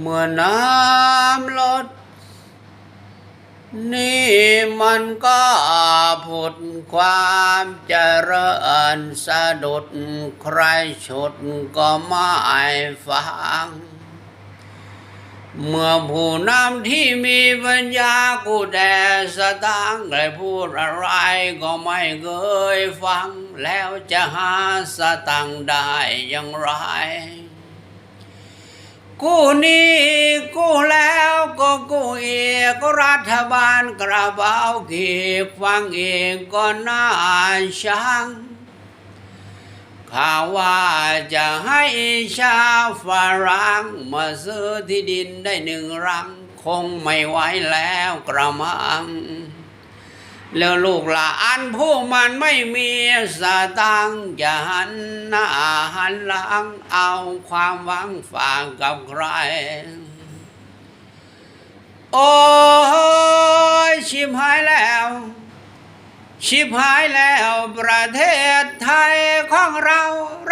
เมื่อน้ำลด นี่มันก็ผุดความเจริญสะดุดใครฉุดก็ไม่ฟัง เมื่อผู้นำที่มีปัญญากูแดสตางค์ไดพูดอะไรก็ไม่เคยฟัง แล้วจะหาสตังได้อย่างไร กู้นี้กู้แล้วก็กู้อีกรัฐบาลกระเป๋ากีกฟังเองก็น่าชังข่าวว่าจะให้ชาวฝรั่งมาซื้อที่ดินได้หนึ่งรัง คงไม่ไหวแล้วกระมัง แล้วลูกหลานผู้มันไม่มีสตังค์จะหันหน้าหันหลังเอาความหวังฝากกับใคร โอ้ยชิบหายแล้ว ชิบหายแล้วประเทศไทยของเรา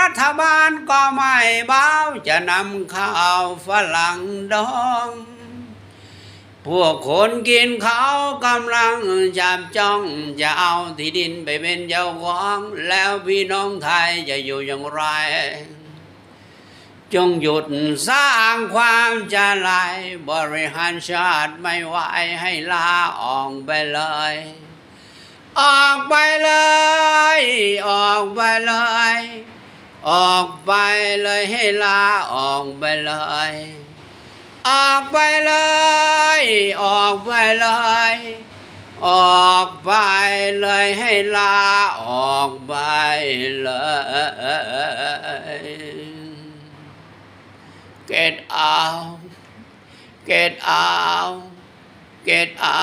รัฐบาลก็ไม่เบาจะนำข้าวฝรั่งดอง พวกคนกินเขากำลังจับจ้องจะเอาที่ดินไปเป็นเจ้าของแล้วพี่น้องไทยจะอยู่อย่างไร จงหยุดสร้างความจะลายบริหารชาติไม่ไหวให้ลาออกไปเลย ออกไปเลย ออกไปเลย ออกไปเลยให้ลาออกไปเลย ออกไปเลย ออกไปเลย ออกไปเลยให้ลาออกไปเลยเกตเอาเกตเอาเกตเอา